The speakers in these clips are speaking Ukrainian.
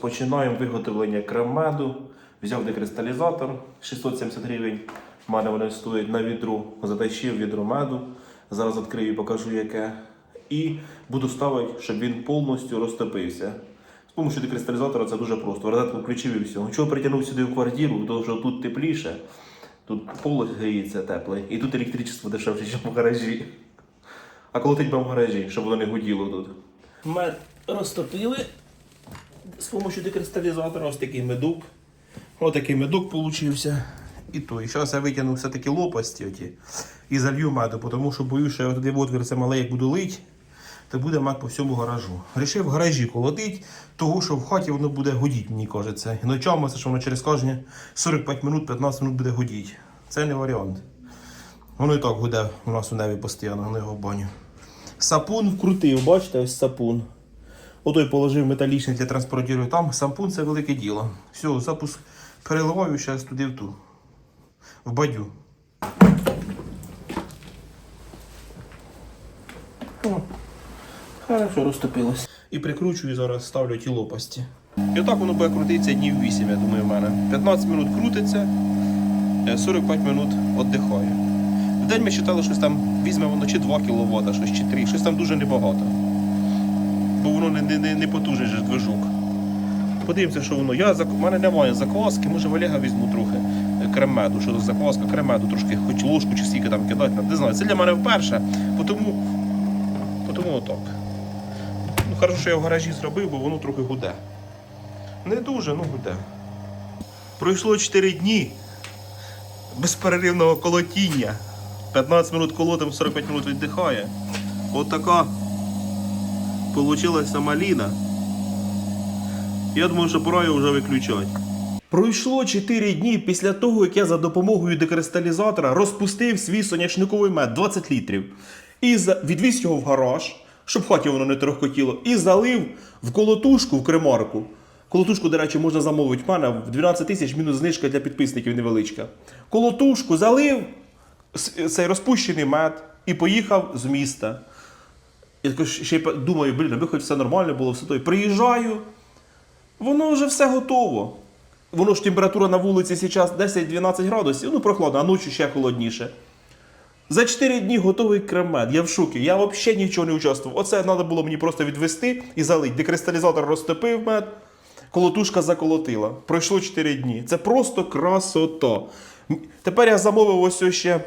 Починаємо виготовлення крем-меду. Взяв декристалізатор 670 гривень. В мене вони стоять на відру. Затащив відро меду. Зараз відкрию і покажу яке. І буду ставити, щоб він повністю розтопився. З допомогою декристалізатора це дуже просто. Розетку включив і все. Чого притягнув сюди в квартиру, тому що тут тепліше, тут пол гріється теплий, і тут електричество дешевше, ніж в гаражі. А колотить би в гаражі, щоб воно не гуділо тут. Ми розтопили з допомогою декристалізатора ось такий медок. Ось такий медок получився. І той. Зараз я витягну все-таки лопасті оті і залью меду, тому що боюсь, що я туди в отвір це мале, як буду лить, то буде мед по всьому гаражу. Рішив в гаражі колотить, того що в хаті воно буде гудіти, мені кажеться. І ночами що воно через кожні 45 минут, 15 минут буде гудіти. Це не варіант. Воно і так гуде у нас у небі постійно, на його баню. Сапун вкрутив, бачите, ось сапун. Отой положив металічний для транспортіру. Там сампун це велике діло. Все, запуск переливаю зараз туди в ту. В бадю. О, хорошо розтопилось. І прикручую зараз, ставлю ті лопасті. І отак воно буде крутитися днів 8, я думаю, в мене. 15 минут крутиться, е, 45 минут віддихає. В день ми вважали, щось там візьме воно чи 2 кВт, щось чи 3, щось там дуже небагато. Бо воно не, не, не, потужний же движок. Подивимося, що воно. Я, в мене немає закваски, може в Олега візьму трохи е, крем-меду, що за закваска, крем-меду трошки, хоч ложку чи стільки там кидати, не знаю. Це для мене вперше, тому, отак. Ну, хорошо, що я в гаражі зробив, бо воно трохи гуде. Не дуже, ну гуде. Пройшло 4 дні безперервного колотіння. 15 минут колотим, 45 минут віддихає. От получилася маліна. Я думаю, що пора його вже виключати. Пройшло 4 дні після того, як я за допомогою декристалізатора розпустив свій соняшниковий мед 20 літрів. І відвіз його в гараж, щоб в хаті воно не трохкотіло, і залив в колотушку в кремарку. Колотушку, до речі, можна замовити в мене в 12 тисяч мінус знижка для підписників невеличка. Колотушку залив цей розпущений мед і поїхав з міста. Я також ще й думаю, блін, аби хоч все нормально було, все то. Приїжджаю, воно вже все готово. Воно ж температура на вулиці зараз 10-12 градусів, ну прохладно, а ночі ще холодніше. За 4 дні готовий кремет. Я в шокі. Я взагалі нічого не участвував. Оце треба було мені просто відвести і залити. Декристалізатор розтопив мед, колотушка заколотила. Пройшло 4 дні. Це просто красота. Тепер я замовив ось ще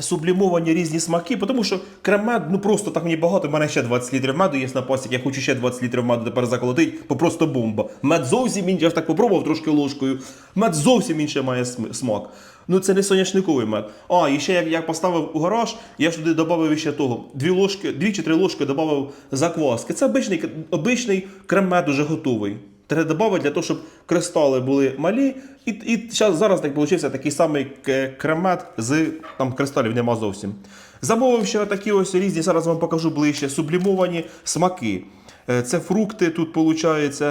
сублімовані різні смаки, тому що крем-мед, ну просто так мені багато. У мене ще 20 літрів меду є на пасік, я хочу ще 20 літрів меду тепер заколотити, бо просто бомба. Мед зовсім інший, я ж так попробував трошки ложкою. Мед зовсім інший має смак. Ну це не соняшниковий мед. А, і ще як я поставив у гараж, я ж туди додав ще того. Дві ложки, дві чи три ложки додав закваски. Це обичний, обичний крем-мед уже готовий. Треба додати для того, щоб кристали були малі. І, і зараз зараз так вийшов такий самий кремет з там кристалів нема зовсім. Замовив ще такі ось різні, зараз вам покажу ближче, сублімовані смаки. Е, Це фрукти, тут виходить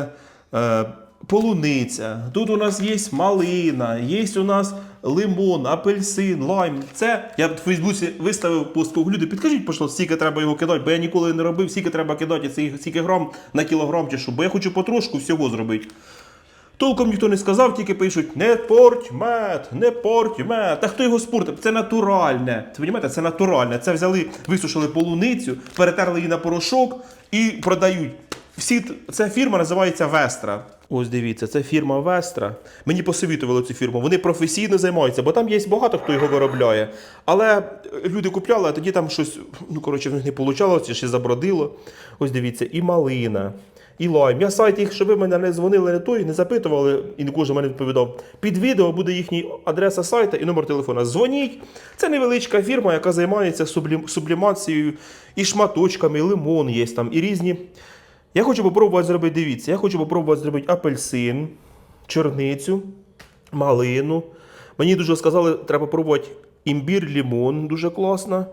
полуниця. Тут у нас є малина, є у нас лимон, апельсин, лайм. Це я в Фейсбуці виставив пост люди. Підкажіть, пожалуйста, скільки треба його кидати, бо я ніколи не робив, скільки треба кидати, скільки грам на кілограм чи що, бо я хочу потрошку всього зробити. Толком ніхто не сказав, тільки пишуть: не порть мед, не порть мед. Та хто його спортив? Це натуральне. Це розумієте, це натуральне. Це взяли, висушили полуницю, перетерли її на порошок і продають. Всі ця фірма називається Вестра. Ось дивіться, це фірма Вестра. Мені посовітували цю фірму. Вони професійно займаються, бо там є багато хто його виробляє. Але е, люди купляли, а тоді там щось, ну коротше, в них не вийшло, чи ще забродило. Ось дивіться, і малина. І лайм. Я сайт їх, щоб ви мене не дзвонили, не той, не запитували, і не кожен мене відповідав. Під відео буде їхня адреса сайту і номер телефона. Дзвоніть. Це невеличка фірма, яка займається сублім... сублімацією і шматочками, і лимон є там, і різні. Я хочу попробувати зробити, дивіться, я хочу попробувати зробити апельсин, чорницю, малину. Мені дуже сказали, треба пробувати імбір, лімон, дуже класно.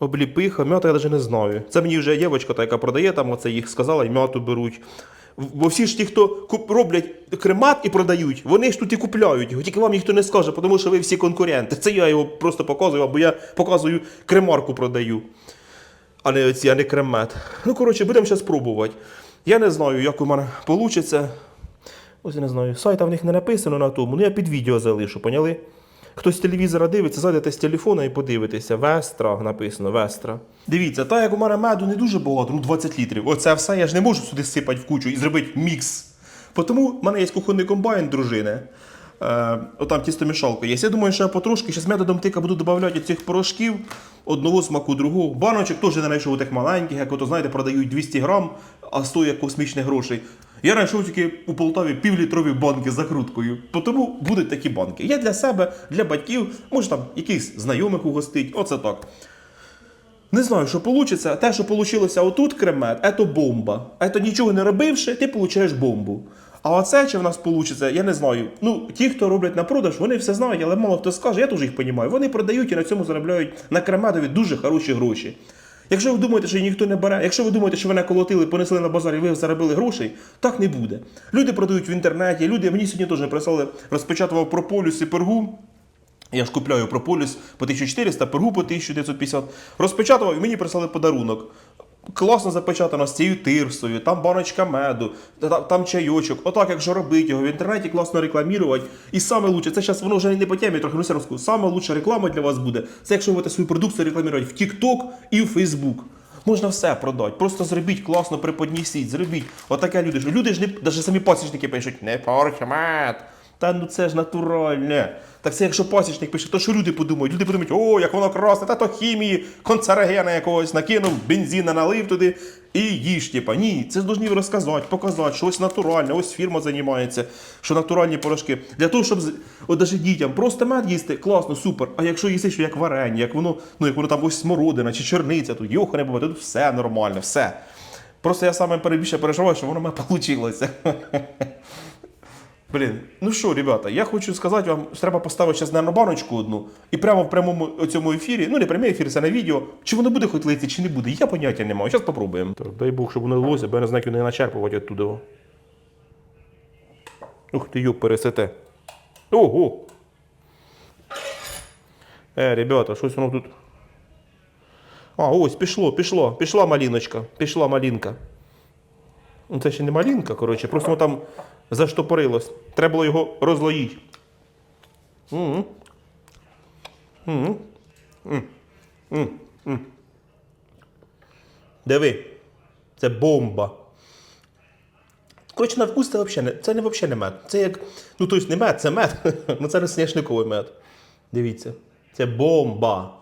Обліпиха, м'ята я навіть не знаю. Це мені вже євочка, та, яка продає, там оце їх сказала, і м'яту беруть. Бо всі ж ті, хто куп- роблять кремат і продають, вони ж тут і купляють. Тільки вам ніхто не скаже, тому що ви всі конкуренти. Це я його просто показую, або я показую кремарку продаю а не оці, а не кремет. Ну, коротше, будемо зараз пробувати. Я не знаю, як у мене вийде. Ось я не знаю, сайта в них не написано на тому, ну я під відео залишу, поняли? Хтось з телевізора дивиться, зайдете з телефона і подивитеся. Вестра написано, Вестра. Дивіться, та як у мене меду не дуже багато, ну 20 літрів. Оце все я ж не можу сюди сипати в кучу і зробити мікс. Тому в мене є кухонний комбайн дружини. Е, отам тістомішалка є. Я думаю, що я потрошки з методом тика буду додавати цих порошків одного смаку, другого. Баночок теж не знайшов тих маленьких, як ото, знаєте, продають 200 грам, а стоять космічних грошей. Я знайшов тільки у Полтаві півлітрові банки з закруткою. Тому будуть такі банки. Я для себе, для батьків, може там якихось знайомих угостить. Оце так. Не знаю, що вийде. Те, що вийшло отут кремет, це бомба. Це нічого не робивши, ти отримаєш бомбу. А оце чи в нас вийде, я не знаю. Ну, ті, хто роблять на продаж, вони все знають, але мало хто скаже, я теж їх розумію. Вони продають і на цьому заробляють на кремедові дуже хороші гроші. Якщо ви думаєте, що ніхто не бере, якщо ви думаєте, що ви наколотили, понесли на базар і ви заробили грошей, так не буде. Люди продають в інтернеті, люди мені сьогодні теж прислали, розпечатував прополюс і пергу. Я ж купляю прополіс по 1400, пергу по 1950. Розпечатував і мені прислали подарунок. Класно запечатано з цією тирсою, там баночка меду, та- там чайочок. Отак, як же робити його в інтернеті класно рекламувати. І саме лучше, це зараз воно вже не по темі, трохи все. Саме лучша реклама для вас буде. Це якщо ви будете свою продукцію рекламувати в TikTok і в Facebook. Можна все продати. Просто зробіть класно, преподнісіть, зробіть. Отаке люди. Люди ж не навіть самі пасічники пишуть, не порч. Та ну це ж натуральне. Так це якщо пасічник пише, то що люди подумають? Люди подумають, о, як воно красне, та то хімії, концерогена якогось накинув, бензина налив туди і їж. Типа. Ні, це ж повинні розказати, показати, що ось натуральне, ось фірма займається, що натуральні порошки. Для того, щоб даже дітям просто мед їсти, класно, супер. А якщо їсти, що як варення, як воно, ну як воно там ось смородина чи чорниця, то йоха не буває, тут все нормально, все. Просто я саме перебільше переживаю, що воно в мене вийшло. Блін, ну що, ребята, я хочу сказати вам, що треба поставити зараз на баночку одну і прямо в прямому цьому ефірі, ну не прямий ефір, це на відео. Чи воно буде хоч лити, чи не буде, я поняття не маю. Зараз попробуємо. Так, дай Бог, щоб воно лилося, бо я не знаю, як не начерпувати оттуда. Ух ти, юб, пересете. Ого! Е, ребята, щось воно тут. А, ось, пішло, пішло, пішла маліночка, пішла малінка. Ну, це ще не малінка, коротше, просто воно там заштопорилось. Треба було його розлоїти. Мгм. Мгм. М. М. М. Диви, це бомба. Коротше, на вкус це взагалі не, це не, взагалі не мед. Це як, ну тобто не мед, це мед. ну це розсняшниковий мед. Дивіться. Це бомба.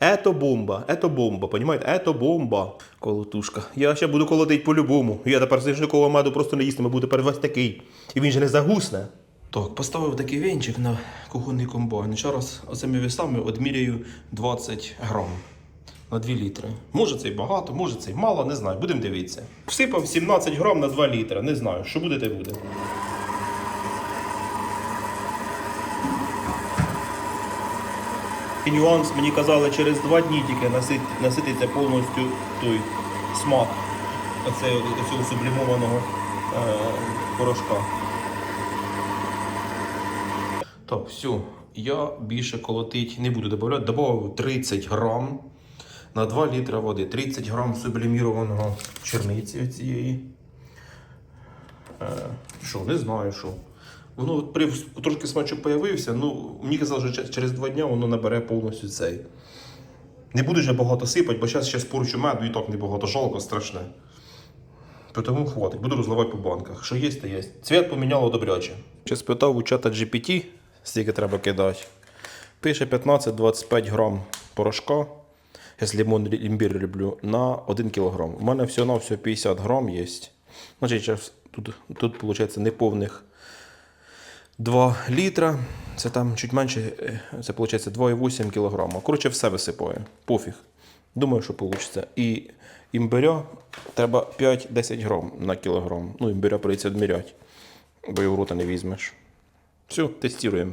Ето бомба, ето бомба, понімаєте? Ето бомба. Колотушка. Я ще буду колотить по-любому. Я тепер сніжникового меду просто не їстиму, буду тепер весь такий. І він же не загусне. Так, поставив такий венчик на кухонний комбайн. Зараз оцими весами одміряю 20 грам на 2 літри. Може це й багато, може це й мало, не знаю. Будемо дивитися. Всипав 17 грам на 2 літри. Не знаю, що буде, те буде. І нюанс мені казали, через два дні тільки насит, насититься повністю той смак оцеї, оцього сублімованого е, порошка. Так, все. Я більше колотить не буду додавати. Добавив 30 грам на 2 літра води. 30 грам сублімірованого черниці цієї. Е, Що, не знаю що. Воно при трошки смачок появився, ну мені казали, що через два дні воно набере повністю цей. Не буду вже багато сипати, бо зараз ще спорчу меду і так небагато, жалко страшне. Тому хватить, буду розливати по банках. Що є, то є. Цвіт поміняло добряче. Ще спитав у чата GPT, скільки треба кидати. Пише 15-25 грам порошка. Я з лимон імбір люблю на 1 кг. У мене всього на всього 50 грам є. Значить, тут, тут виходить неповних 2 літра. Це там чуть менше, е, це виходить 2,8 кг. Коротше, все висипаю. Пофіг. Думаю, що вийде. І імбиря треба 5-10 грам на кілограм. Ну, імбиря прийдеться відміряти, бо його рота не візьмеш. Все, тестуємо.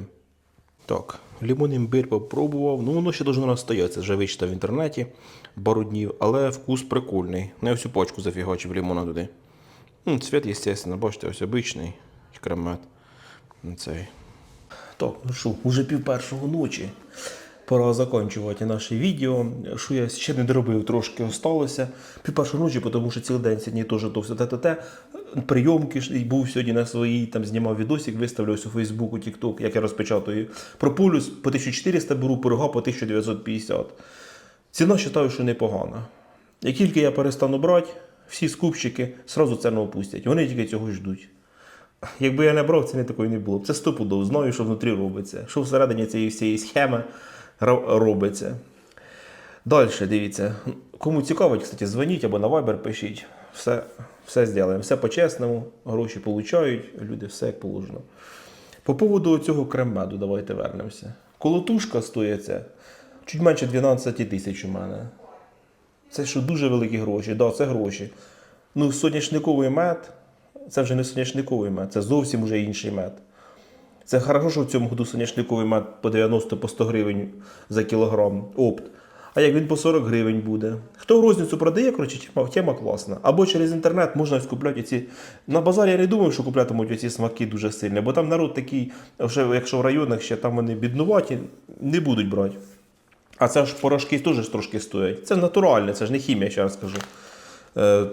Так, лимон імбир попробував. Ну, воно ще должно настояти. Вже вичитав в інтернеті пару днів, але вкус прикольний. Не всю пачку зафігачив лимона туди. Ну, цвіт, звісно, бачите, ось обичний кремет. Цей. Так, ну що, уже пів першого ночі. Пора закінчувати наше відео. Що я ще не доробив, трошки осталося. Пів першої ночі, тому що цілий день сьогодні теж то все те-те-те. Прийомки ж був сьогодні на своїй, там знімав відосик, виставлявся у Фейсбуку, Тікток, як я розпечатую. Про полюс по 1400 беру, пирога по 1950. Ціна вважаю, що непогана. Як тільки я перестану брати, всі скупщики сразу ціну опустять. Вони тільки цього ждуть. Якби я не брав, ціни такої не було. Це стопудов, знаю, що внутрі робиться. Що всередині цієї всієї схеми робиться. Далі, дивіться. Кому цікавить, кстати, дзвоніть або на Viber пишіть. Все, все зробимо. Все по-чесному, гроші получають, люди все як положено. По поводу цього кремеду, давайте вернемося. Колотушка стоїть це чуть менше 12 тисяч у мене. Це що дуже великі гроші. Да, це гроші. Ну, соняшниковий мед, це вже не соняшниковий мед, це зовсім вже інший мед. Це хорошо, що в цьому году соняшниковий мед по 90 по 100 гривень за кілограм опт. А як він по 40 гривень буде? Хто розницю продає, коротше, тема, тема класна. Або через інтернет можна скупляти ці. На базарі я не думаю, що куплятимуть оці смаки дуже сильно, бо там народ такий, вже якщо в районах ще там вони біднуваті, не будуть брати. А це ж порошки теж трошки стоять. Це натуральне, це ж не хімія, ще раз скажу. Е,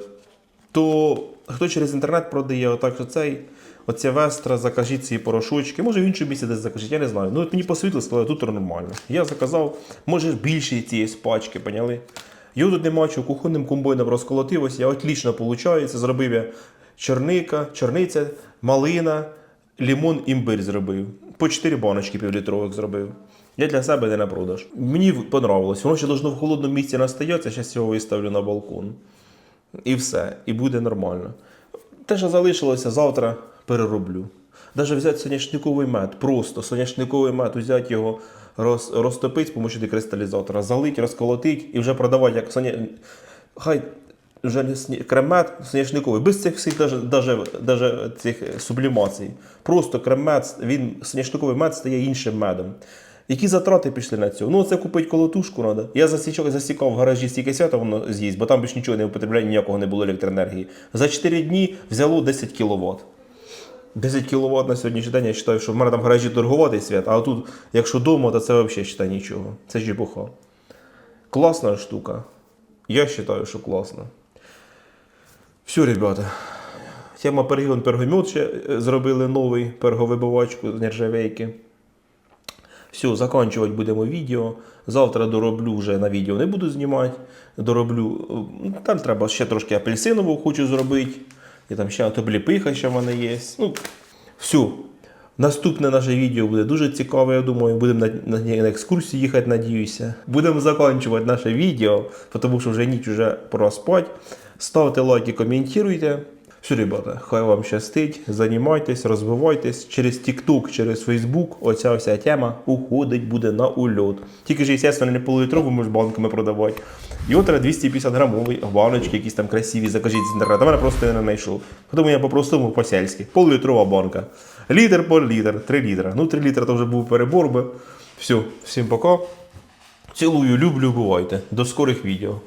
то хто через інтернет продає, отак що цей, оця вестра, закажіть ці порошочки. Може в іншому місці десь закажіть, я не знаю. Ну от мені посвітло, сказали, тут нормально. Я заказав, може більше цієї пачки, поняли? Його тут нема чого, кухонним комбайном розколотив, я отлично виходить. Зробив я чорника, чорниця, малина, лімон, імбир зробив. По 4 баночки півлітрових зробив. Я для себе не на продаж. Мені понравилось. Воно ще должно в холодному місці настоятися, зараз його виставлю на балкон. І все, і буде нормально. Те, що залишилося, завтра перероблю. Навіть взяти соняшниковий мед, просто соняшниковий мед, взяти його, роз, розтопити з допомогою декристалізатора, залити, розколотити і вже продавати як соня... Хай вже сні... соняшниковий, без цих всіх даже, даже, даже цих сублімацій. Просто крем-мед, він, соняшниковий мед стає іншим медом. Які затрати пішли на цього? Ну, це купити колотушку треба. Я засічав, засікав в гаражі стільки свята воно з'їсть, бо там більш нічого не витребляє, ніякого не було електроенергії. За 4 дні взяло 10 кВт. 10 кВт на сьогоднішній день я вважаю, що в мене там в гаражі торгуватий свят, а тут, якщо вдома, то це взагалі вважаю, нічого. Це ж. Класна штука. Я вважаю, що класна. Все, ребята. Тема пергіон пергомет ще е, зробили новий перговибивачку з нержавейки. Все, закінчувати будемо відео. Завтра дороблю вже на відео не буду знімати. Дороблю. Там треба ще трошки апельсинову хочу зробити. І там ще обліпиха ще в мене є. Ну, все. Наступне наше відео буде дуже цікаве, я думаю. Будемо на, на, на екскурсію їхати, надіюся. Будемо закінчувати наше відео, тому що вже ніч вже пора спати. Ставте лайки, коментуйте. Все, ребята, хай вам щастить, займайтесь, розвивайтесь. Через TikTok, через Facebook оця вся тема уходить буде на ульот. Тільки ж, звісно, не полулітрову ми ж банками продавати. Його треба 250 грамовий, баночки якісь там красиві, закажіть з інтернету. Мене просто не знайшов. Тому я по-простому по-сельськи. Полулітрова банка. Літр по літр, 3 літра. Ну, 3 літра то вже був перебор би. Все, всім пока. Цілую, люблю, бувайте. До скорих відео.